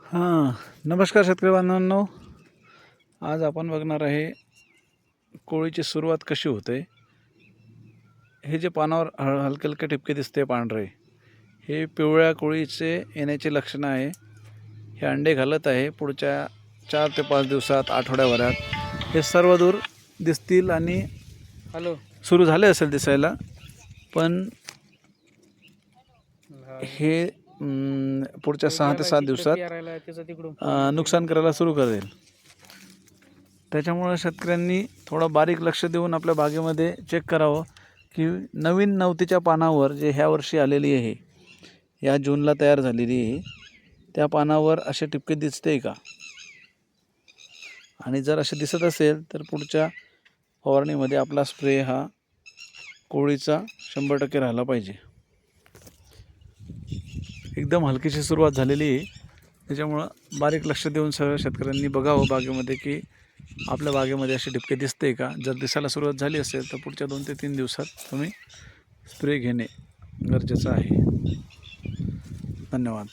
हां नमस्कार शेतकरी बांधवांनो. आज आपण बघणार आहे कोळीची सुरुवात कशी होते? हे जे पानावर हल हलके हलके ठिपके दिसते पांढरे हे पिवळ्या कोळीचे येण्याचे लक्षणं आहे. हे अंडे घालत आहे पुढच्या चार ते पाच दिवसात आठवड्याभरात. हे सर्व दूर दिसतील आणि हॅलो. सुरू झाले असेल दिसायला. पण हा. पुढच्या सहा ते सात दिवसात नुकसान करायला सुरू करेल. त्याच्यामुळं शेतकऱ्यांनी थोडं बारीक लक्ष देऊन आपल्या बागेमध्ये चेक करावं की नवीन नवतीच्या पानावर जे ह्या वर्षी आलेली आहे या जूनला तयार झालेली आहे त्या पानावर असे टिपके दिसते का? आणि जर असे दिसत असेल तर पुढच्या फवारणीमध्ये आपला स्प्रे हा कोळीचा शंभर टक्के राहिला पाहिजे. एकदम हलकीशी सुरुवात झालेली आहे. त्याच्यामुळं बारीक लक्ष देऊन सगळ्या शेतकऱ्यांनी बघावं बागेमध्ये की आपल्या बागेमध्ये असे डिपके दिसते का? जर दिसायला सुरुवात झाली असेल तर पुढच्या दोन ते तीन दिवसात तुम्ही स्प्रे घेणे गरजेचं आहे. धन्यवाद.